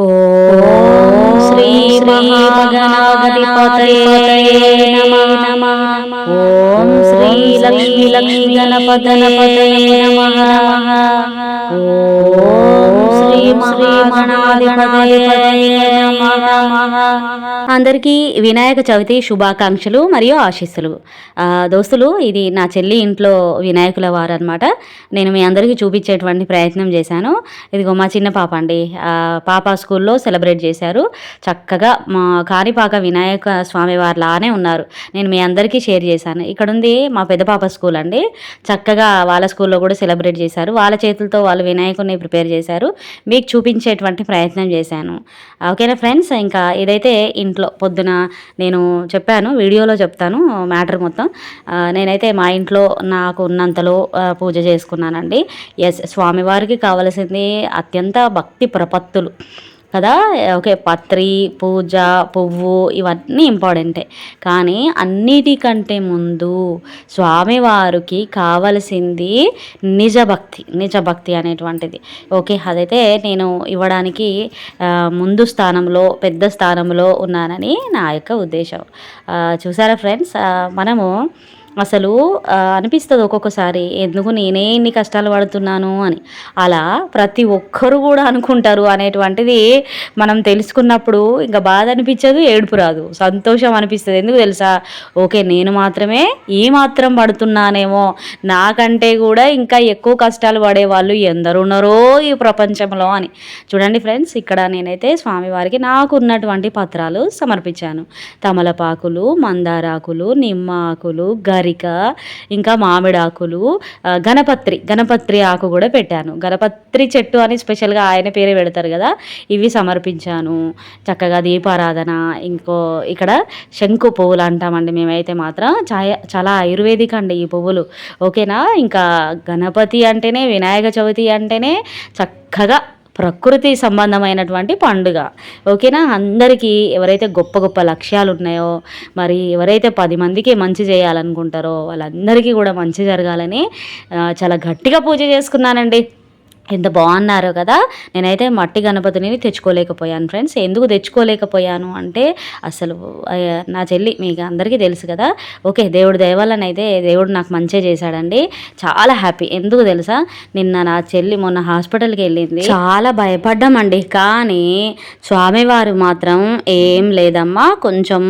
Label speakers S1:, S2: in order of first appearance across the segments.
S1: ఓం శ్రీ మహాగణాధిపతయే నమః. ఓం శ్రీ లక్ష్మీ లక్ష్మీ గణపతయే నమః. ఓం శ్రీ మహాగణాధిపతయే నమః. అందరికీ వినాయక చవితి శుభాకాంక్షలు మరియు ఆశీస్సులు. దోస్తులు ఇది నా చెల్లి ఇంట్లో వినాయకుల వారు అనమాట నేను మీ అందరికీ చూపించేటువంటి ప్రయత్నం చేశాను. ఇదిగో మా చిన్న పాప అండి. పాప స్కూల్లో సెలబ్రేట్ చేశారు. చక్కగా మా కారిపాక వినాయక స్వామి వారు లానే ఉన్నారు. నేను మీ అందరికీ షేర్ చేశాను. ఇక్కడ ఉంది మా పెద్ద పాప స్కూల్ అండి. చక్కగా వాళ్ళ స్కూల్లో కూడా సెలబ్రేట్ చేశారు. వాళ్ళ చేతులతో వాళ్ళు వినాయకుడిని ప్రిపేర్ చేశారు. మీకు చూపించేటువంటి ప్రయత్నం చేశాను. ఓకేనా ఫ్రెండ్స్? ఇంకా ఇదైతే ఇంట్లో పొద్దున నేను చెప్పాను వీడియోలో చెప్తాను మ్యాటర్ మొత్తం. నేనైతే మా ఇంట్లో నాకు ఉన్నంతలో పూజ చేసుకున్నానండి. ఎస్ స్వామివారికి కావలసింది అత్యంత భక్తి ప్రపత్తులు. కదా? ఓకే పత్రి పూజ పువ్వు ఇవన్నీ ఇంపార్టెంటే. కానీ అన్నిటికంటే ముందు స్వామివారికి కావలసింది నిజ భక్తి నిజ భక్తి అనేటువంటిది. ఓకే అదైతే నేను ఇవ్వడానికి ముందు స్థానంలో పెద్ద స్థానంలో ఉన్నానని నా యొక్క ఉద్దేశం. చూసారా ఫ్రెండ్స్? మనము అసలు అనిపిస్తుంది ఒక్కొక్కసారి. ఎందుకు నేనే ఇన్ని కష్టాలు పడుతున్నాను అని. అలా ప్రతి ఒక్కరు కూడా అనుకుంటారు అనేటువంటిది మనం తెలుసుకున్నప్పుడు ఇంకా బాధ అనిపించదు ఏడుపు రాదు. సంతోషం అనిపిస్తుంది. ఎందుకు తెలుసా? ఓకే నేను మాత్రమే ఈ మాత్రం పడుతున్నానేమో. నాకంటే కూడా ఇంకా ఎక్కువ కష్టాలు పడే వాళ్ళు ఎందరు ఉన్నారో ఈ ప్రపంచంలో అని. చూడండి ఫ్రెండ్స్ ఇక్కడ నేనైతే స్వామివారికి నాకు ఉన్నటువంటి పత్రాలు సమర్పించాను. తమలపాకులు మందారాకులు నిమ్మ ఆకులు గరిక ఇంకా మామిడాకులు గణపత్రి గణపత్రి ఆకు కూడా పెట్టాను. గణపత్రి చెట్టు అని స్పెషల్గా ఆయన పేరే పెడతారు కదా ఇవి సమర్పించాను. చక్కగా దీపారాధన ఇంకో ఇక్కడ శంకు పువ్వులు అంటామండి మేమైతే మాత్రం. చాయ చాలా ఆయుర్వేదిక్ అండి ఈ పువ్వులు. ఓకేనా? ఇంకా గణపతి అంటేనే వినాయక చవితి అంటేనే చక్కగా ప్రకృతి సంబంధమైనటువంటి పండుగ. ఓకేనా? అందరికీ ఎవరైతే గొప్ప గొప్ప లక్ష్యాలు ఉన్నాయో మరి ఎవరైతే పది మందికి మంచి చేయాలనుకుంటారో వాళ్ళందరికీ కూడా మంచి జరగాలని చాలా గట్టిగా పూజ చేసుకున్నానండి. ఎంత బాగున్నారో కదా నేనైతే మట్టి గణపతిని తెచ్చుకోలేకపోయాను ఫ్రెండ్స్. ఎందుకు తెచ్చుకోలేకపోయాను అంటే అసలు నా చెల్లి మీకు అందరికీ తెలుసు కదా ఓకే దేవుడు దేవాలని అయితే దేవుడు నాకు మంచిగా చేశాడండి. చాలా హ్యాపీ. ఎందుకు తెలుసా నిన్న నా చెల్లి మొన్న హాస్పిటల్కి వెళ్ళింది. చాలా భయపడ్డామండి. కానీ స్వామివారు మాత్రం ఏం లేదమ్మా కొంచెం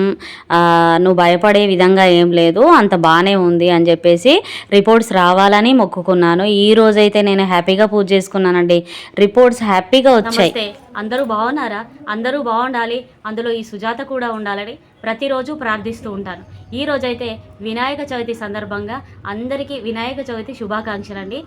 S1: నువ్వు భయపడే విధంగా ఏం లేదు అంత బాగానే ఉంది అని చెప్పేసి రిపోర్ట్స్ రావాలని మొక్కుకున్నాను. ఈ రోజైతే నేను హ్యాపీగా పూజ చేసుకున్నానండి రిపోర్ట్స్ హ్యాపీగా వచ్చాయి. అందరూ బాగున్నారా? అందరూ బాగుండాలి. అందులో ఈ సుజాత కూడా ఉండాలని ప్రతిరోజు ప్రార్థిస్తూ ఉంటాను. ఈ రోజైతే వినాయక చవితి సందర్భంగా అందరికీ వినాయక చవితి శుభాకాంక్షలు అండి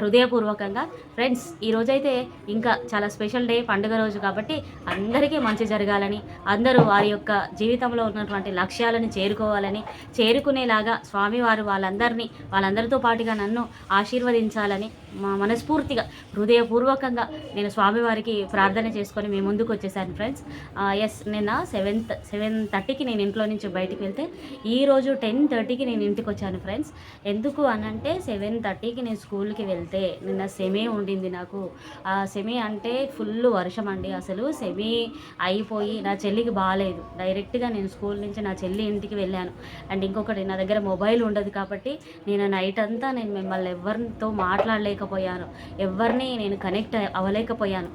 S1: హృదయపూర్వకంగా. ఫ్రెండ్స్ ఈ రోజైతే ఇంకా చాలా స్పెషల్ డే పండుగ రోజు కాబట్టి అందరికీ మంచి జరగాలని అందరూ వారి యొక్క జీవితంలో ఉన్నటువంటి లక్ష్యాలను చేరుకోవాలని చేరుకునేలాగా స్వామివారు వాళ్ళందరినీ వాళ్ళందరితో పాటుగా నన్ను ఆశీర్వదించాలని మా మనస్ఫూర్తిగా హృదయపూర్వకంగా నేను స్వామివారికి ప్రార్థన చేసుకొని మేము ముందుకు వచ్చేసాను ఫ్రెండ్స్ ఎస్ నిన్న సెవెన్ సెవెన్ థర్టీకి నేను ఇంట్లో నుంచి బయటికి వెళ్తే ఈరోజు టెన్ థర్టీకి నేను ఇంటికి వచ్చాను ఫ్రెండ్స్ ఎందుకు అనంటే సెవెన్ థర్టీకి నేను స్కూల్కి వెళ్తే నిన్న సెమీ ఉండింది నాకు. ఆ సెమీ అంటే ఫుల్ వర్షం అండి. అసలు సెమీ అయిపోయి నా చెల్లికి బాగాలేదు డైరెక్ట్గా నేను స్కూల్ నుంచి నా చెల్లి ఇంటికి వెళ్ళాను. అండ్ ఇంకొకటి నా దగ్గర మొబైల్ ఉండదు కాబట్టి నేను నైట్ అంతా నేను మిమ్మల్ని ఎవరితో మాట్లాడలేకపోయాను. ఎవరిని నేను కనెక్ట్ అవ్వలేకపోయాను.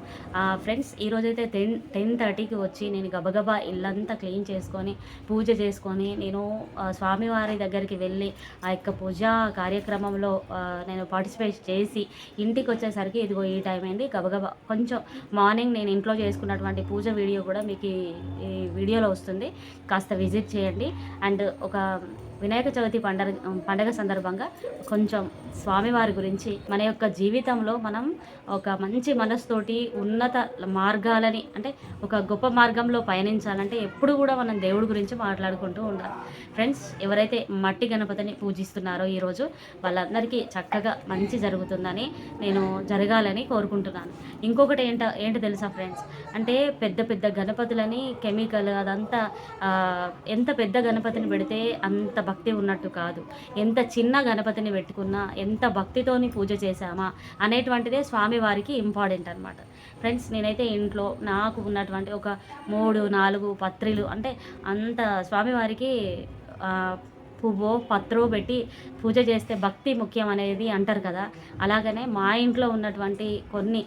S1: ఫ్రెండ్స్ ఈరోజైతే టెన్ టెన్ థర్టీకి వచ్చి నేను గబగబా ఇల్లంతా క్లీన్ చేసుకొని పూజ చేసుకొని నేను స్వామివారి దగ్గరికి వెళ్ళి ఆ యొక్క పూజా కార్యక్రమంలో నేను పార్టిసిపేట్ చేసి ఇంటికి వచ్చేసరికి ఇదిగో ఈ టైం అయింది. గబగబా కొంచెం మార్నింగ్ నేను ఇంట్లో చేసుకున్నటువంటి పూజ వీడియో కూడా మీకు ఈ వీడియోలో వస్తుంది. కాస్త విజిట్ చేయండి. అండ్ ఒక వినాయక చవితి పండగ పండగ సందర్భంగా కొంచెం స్వామివారి గురించి మన యొక్క జీవితంలో మనం ఒక మంచి మనసుతోటి ఉన్నత మార్గాలని అంటే ఒక గొప్ప మార్గంలో పయనించాలంటే ఎప్పుడు కూడా మనం దేవుడి గురించి మాట్లాడుకుంటూ ఉండాలి. ఫ్రెండ్స్ ఎవరైతే మట్టి గణపతిని పూజిస్తున్నారో ఈరోజు వాళ్ళందరికీ చక్కగా మంచి జరుగుతుందని నేను జరగాలని కోరుకుంటున్నాను. ఇంకొకటి ఏంట ఏంటి తెలుసా ఫ్రెండ్స్ అంటే పెద్ద పెద్ద గణపతులని కెమికల్ అదంతా ఎంత పెద్ద గణపతిని పెడితే అంత భక్తి ఉన్నట్టు కాదు. ఎంత చిన్న గణపతిని పెట్టుకున్నా ఎంత భక్తితోని పూజ చేశామా అనేటువంటిదే స్వామివారికి ఇంపార్టెంట్ అనమాట ఫ్రెండ్స్ నేనైతే ఇంట్లో నాకు ఉన్నటువంటి ఒక మూడు నాలుగు పత్రిలు అంటే అంత స్వామివారికి పువ్వో పత్రో పెట్టి పూజ చేస్తే భక్తి ముఖ్యం అనేది అంటారు కదా. అలాగనే మా ఇంట్లో ఉన్నటువంటి కొన్ని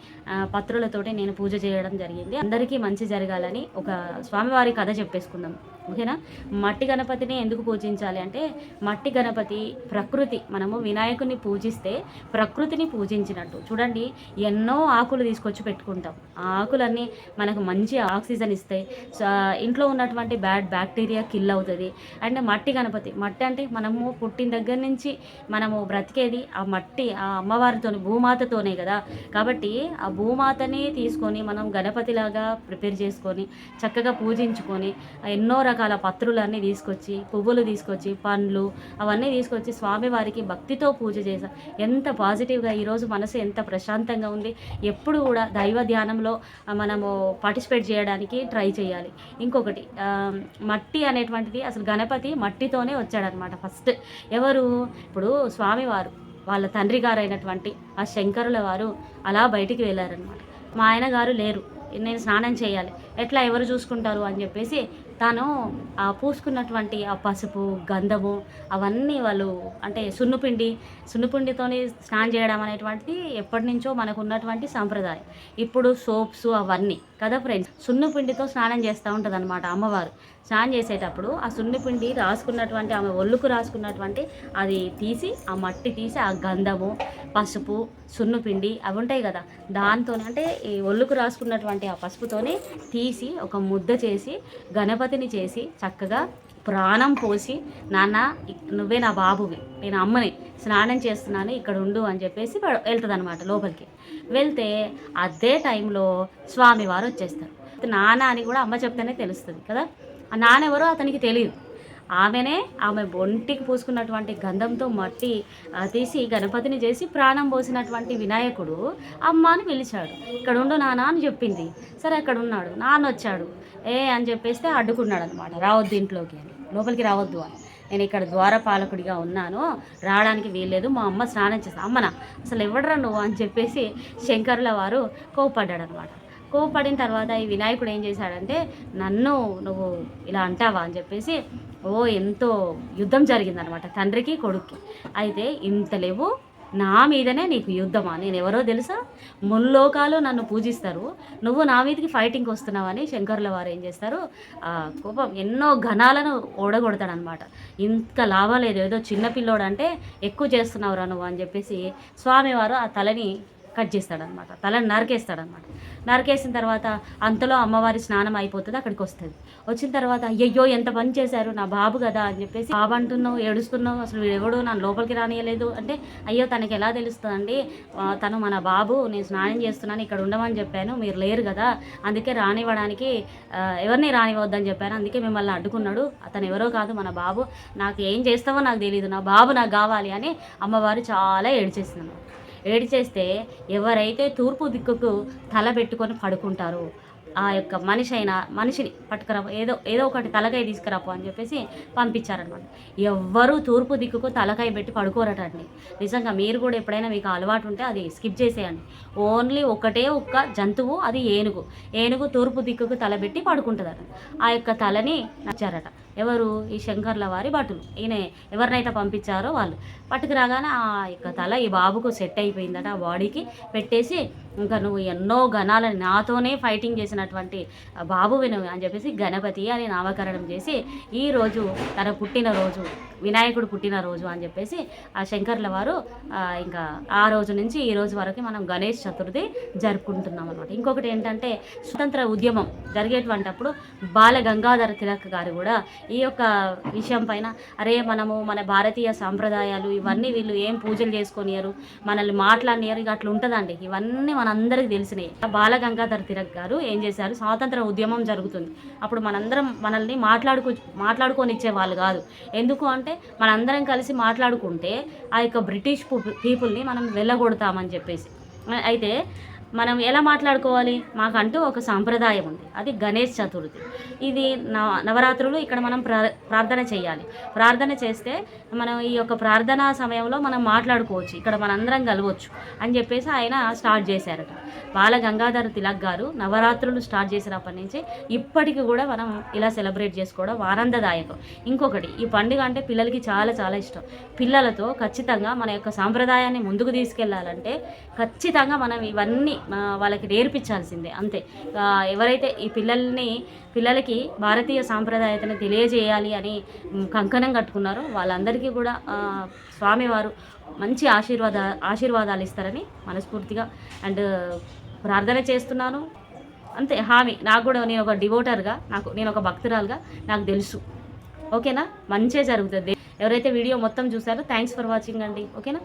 S1: పత్రులతోటి నేను పూజ చేయడం జరిగింది. అందరికీ మంచి జరగాలని ఒక స్వామివారి కథ చెప్పేసుకుందాం. ఓకేనా? మట్టి గణపతిని ఎందుకు పూజించాలి అంటే మట్టి గణపతి ప్రకృతి మనము వినాయకుని పూజిస్తే ప్రకృతిని పూజించినట్టు. చూడండి ఎన్నో ఆకులు తీసుకొచ్చి పెట్టుకుంటాం. ఆ ఆకులన్నీ మనకు మంచి ఆక్సిజన్ ఇస్తాయి. సో, ఇంట్లో ఉన్నటువంటి బ్యాడ్ బ్యాక్టీరియా కిల్ అవుతుంది. అండ్ మట్టి గణపతి మట్టి అంటే మనము పుట్టిన దగ్గర నుంచి మనము బ్రతికేది ఆ మట్టి ఆ అమ్మవారితో భూమాతతోనే కదా. కాబట్టి ఆ భూమాతని తీసుకొని మనం గణపతిలాగా ప్రిపేర్ చేసుకొని చక్కగా పూజించుకొని ఎన్నో రకాల పత్రులన్నీ తీసుకొచ్చి పువ్వులు తీసుకొచ్చి పండ్లు అవన్నీ తీసుకొచ్చి స్వామివారికి భక్తితో పూజ చేశా. ఎంత పాజిటివ్గా ఈరోజు మనసు ఎంత ప్రశాంతంగా ఉంది. ఎప్పుడు కూడా దైవ ధ్యానంలో మనము పార్టిసిపేట్ చేయడానికి ట్రై చేయాలి. ఇంకొకటి మట్టి అనేటువంటిది అసలు గణపతి మట్టితోనే వచ్చాడనమాట ఫస్ట్. ఎవరు? ఇప్పుడు స్వామివారు వాళ్ళ తండ్రి గారు అయినటువంటి ఆ శంకరుల వారు అలా బయటికి వెళ్ళారనమాట. మా ఆయన గారు లేరు నేను స్నానం చేయాలి ఎట్లా ఎవరు చూసుకుంటారు అని చెప్పేసి తాను ఆ పూసుకున్నటువంటి ఆ పసుపు గంధము అవన్నీ వాళ్ళు అంటే సున్నుపిండి సున్నుపిండితోని స్నానం చేయడం అనేటువంటిది ఎప్పటి నుంచో మనకు ఉన్నటువంటి సాంప్రదాయం. ఇప్పుడు సోప్స్ అవన్నీ కదా ఫ్రెండ్స్ సున్నుపిండితో స్నానం చేస్తూ ఉంటుంది అనమాట అమ్మవారు. స్నానం చేసేటప్పుడు ఆ సున్నిపిండి రాసుకున్నటువంటి ఆమె ఒళ్ళుకు రాసుకున్నటువంటి అది తీసి ఆ మట్టి తీసి ఆ గంధము పసుపు సున్నుపిండి అవి ఉంటాయి కదా. దాంతో అంటే ఈ ఒళ్ళుకు రాసుకున్నటువంటి ఆ పసుపుతోనే తీసి ఒక ముద్ద చేసి గణపతిని చేసి చక్కగా ప్రాణం పోసి నాన్న నువ్వే నా బాబువి నేను అమ్మని స్నానం చేస్తున్నాను ఇక్కడ ఉండు అని చెప్పేసి వెళ్తుంది అనమాట లోపలికి. వెళ్తే అదే టైంలో స్వామివారు వచ్చేస్తారు. నాన్న అని కూడా అమ్మ చెప్తేనే తెలుస్తుంది కదా. ఆ నాన్న ఎవరో అతనికి తెలియదు. ఆమెనే ఆమె ఒంటికి పూసుకున్నటువంటి గంధంతో మట్టి తీసి గణపతిని చేసి ప్రాణం పోసినటువంటి వినాయకుడు అమ్మ అని పిలిచాడు. ఇక్కడ ఉండు నాన్న అని చెప్పింది. సరే అక్కడ ఉన్నాడు. నాన్న వచ్చాడు. ఏ అని చెప్పేస్తే అడ్డుకున్నాడు అనమాట రావద్దు ఇంట్లోకి అని. లోపలికి రావద్దు అని. నేను ఇక్కడ ద్వారపాలకుడిగా ఉన్నాను. రావడానికి వీల్లేదు. మా అమ్మ స్నానం చేస్తా. అమ్మన అసలు ఎవడరా నువ్వు అని చెప్పేసి శంకరుల వారు కోపడ్డాడు అనమాట కోపడిన తర్వాత ఈ వినాయకుడు ఏం చేశాడంటే నన్ను నువ్వు ఇలా అంటావా అని చెప్పేసి ఓ ఎంతో యుద్ధం జరిగిందనమాట తండ్రికి కొడుక్కి. అయితే ఇంత లేవు. నా మీదనే నీకు యుద్ధమా? నేను ఎవరో తెలుసా? ముల్లోకాలు నన్ను పూజిస్తారు. నువ్వు నా మీదకి ఫైటింగ్ వస్తున్నావని శంకరుల వారు ఏం చేస్తారు? కోపం ఎన్నో ఘనాలను ఓడగొడతాడనమాట ఇంత లాభం లేదు. ఏదో చిన్న అంటే ఎక్కువ చేస్తున్నావురా నువ్వు అని చెప్పేసి స్వామివారు ఆ తలని కట్ చేస్తాడనమాట. తలని నరికేస్తాడనమాట. నరికేసిన తర్వాత అంతలో అమ్మవారి స్నానం అయిపోతుంది అక్కడికి వస్తుంది. వచ్చిన తర్వాత అయ్యో ఎంత పని చేశారు నా బాబు కదా అని చెప్పేసి బాబు అంటున్నావు ఏడుస్తున్నావు అసలు ఎవడు నన్ను లోపలికి రానియలేదు. అంటే అయ్యో తనకి ఎలా తెలుస్తుందండి? తను మన బాబు నేను స్నానం చేస్తున్నాను ఇక్కడ ఉండమని చెప్పాను మీరు లేరు కదా. అందుకే రానివ్వడానికి ఎవరిని రానివ్వద్దని చెప్పాను. అందుకే మిమ్మల్ని అడ్డుకున్నాడు. అతను ఎవరో కాదు మన బాబు. నాకు ఏం చేస్తావో నాకు తెలియదు నా బాబు నాకు కావాలి అని అమ్మవారు చాలా ఏడ్చేసింది ఏడిచేస్తే ఎవరైతే తూర్పు దిక్కుకు తల పెట్టుకొని పడుకుంటారో ఆ యొక్క మనిషి అయినా మనిషిని పట్టుకురా ఏదో ఏదో ఒకటి తలకాయ తీసుకురాపో అని చెప్పేసి పంపించారనమాట ఎవ్వరూ తూర్పు దిక్కుకు తలకాయ పెట్టి పడుకోరటండి. నిజంగా మీరు కూడా ఎప్పుడైనా మీకు అలవాటు ఉంటే అది స్కిప్ చేసేయండి. ఓన్లీ ఒకటే ఒక్క జంతువు అది ఏనుగు. ఏనుగు తూర్పు దిక్కుకు తల పెట్టి పడుకుంటుందట. ఆ యొక్క తలని నచ్చారట. ఎవరు? ఈ శంకర్ల వారి భటులు. ఈయన ఎవరినైతే పంపించారో వాళ్ళు. పట్టుకురాగానే ఆ యొక్క తల ఈ బాబుకు సెట్ అయిపోయిందట ఆ బాడీకి. పెట్టేసి ఇంకా నువ్వు ఎన్నో గణాలని నాతోనే ఫైటింగ్ చేసినటువంటి బాబు బాబువి నువ్వు అని చెప్పేసి గణపతి అని నామకరణం చేసి ఈ రోజు తన పుట్టినరోజు వినాయకుడు పుట్టినరోజు అని చెప్పేసి ఆ శంకర్ల వారు ఇంకా ఆ రోజు నుంచి ఈ రోజు వరకు మనం గణేష్ చతుర్థి జరుపుకుంటున్నాం అనమాట ఇంకొకటి ఏంటంటే స్వతంత్ర ఉద్యమం జరిగేటువంటప్పుడు బాల గంగాధర తిలక్ గారు కూడా ఈ యొక్క విషయం పైన అరే మనము మన భారతీయ సాంప్రదాయాలు ఇవన్నీ వీళ్ళు ఏం పూజలు చేసుకొనియరు మనల్ని మాట్లాడినారు ఇక అట్లా ఉంటుందండి. ఇవన్నీ మనందరికి తెలిసినాయి. ఆ బాల తిలక్ గారు ఏం చేశారు? స్వాతంత్ర ఉద్యమం జరుగుతుంది. అప్పుడు మనందరం మనల్ని మాట్లాడుకు మాట్లాడుకొని ఇచ్చే వాళ్ళు కాదు. ఎందుకు అంటే మనందరం కలిసి మాట్లాడుకుంటే ఆ యొక్క బ్రిటిష్ పీపుల్ని మనం వెళ్ళగొడతామని చెప్పేసి. అయితే మనం ఎలా మాట్లాడుకోవాలి? మాకంటూ ఒక సాంప్రదాయం ఉంది. అది గణేష్ చతుర్థి. ఇది నవ నవరాత్రులు ఇక్కడ మనం ప్రా ప్రార్థన చేయాలి. ప్రార్థన చేస్తే మనం ఈ యొక్క ప్రార్థనా సమయంలో మనం మాట్లాడుకోవచ్చు. ఇక్కడ మనందరం కలవచ్చు అని చెప్పేసి ఆయన స్టార్ట్ చేశారట. బాల గంగాధర తిలక్ గారు నవరాత్రులు స్టార్ట్ చేసినప్పటి నుంచి ఇప్పటికి కూడా మనం ఇలా సెలబ్రేట్ చేసుకోవడం ఆనందదాయకం. ఇంకొకటి ఈ పండుగ అంటే పిల్లలకి చాలా చాలా ఇష్టం. పిల్లలతో ఖచ్చితంగా మన యొక్క సాంప్రదాయాన్ని ముందుకు తీసుకెళ్ళాలంటే ఖచ్చితంగా మనం ఇవన్నీ వాళ్ళకి నేర్పించాల్సిందే అంతే. ఎవరైతే ఈ పిల్లల్ని పిల్లలకి భారతీయ సాంప్రదాయతను తెలియజేయాలి అని కంకణం కట్టుకున్నారో వాళ్ళందరికీ కూడా స్వామివారు మంచి ఆశీర్వాద ఆశీర్వాదాలు ఇస్తారని మనస్ఫూర్తిగా అండ్ ప్రార్థన చేస్తున్నాను. అంతే హామీ. నాకు కూడా నేను ఒక డివోటర్గా నాకు నేను ఒక భక్తురాలుగా నాకు తెలుసు. ఓకేనా? మంచిగా జరుగుతుంది. ఎవరైతే వీడియో మొత్తం చూసారో థ్యాంక్స్ ఫర్ వాచింగ్ అండి. ఓకేనా?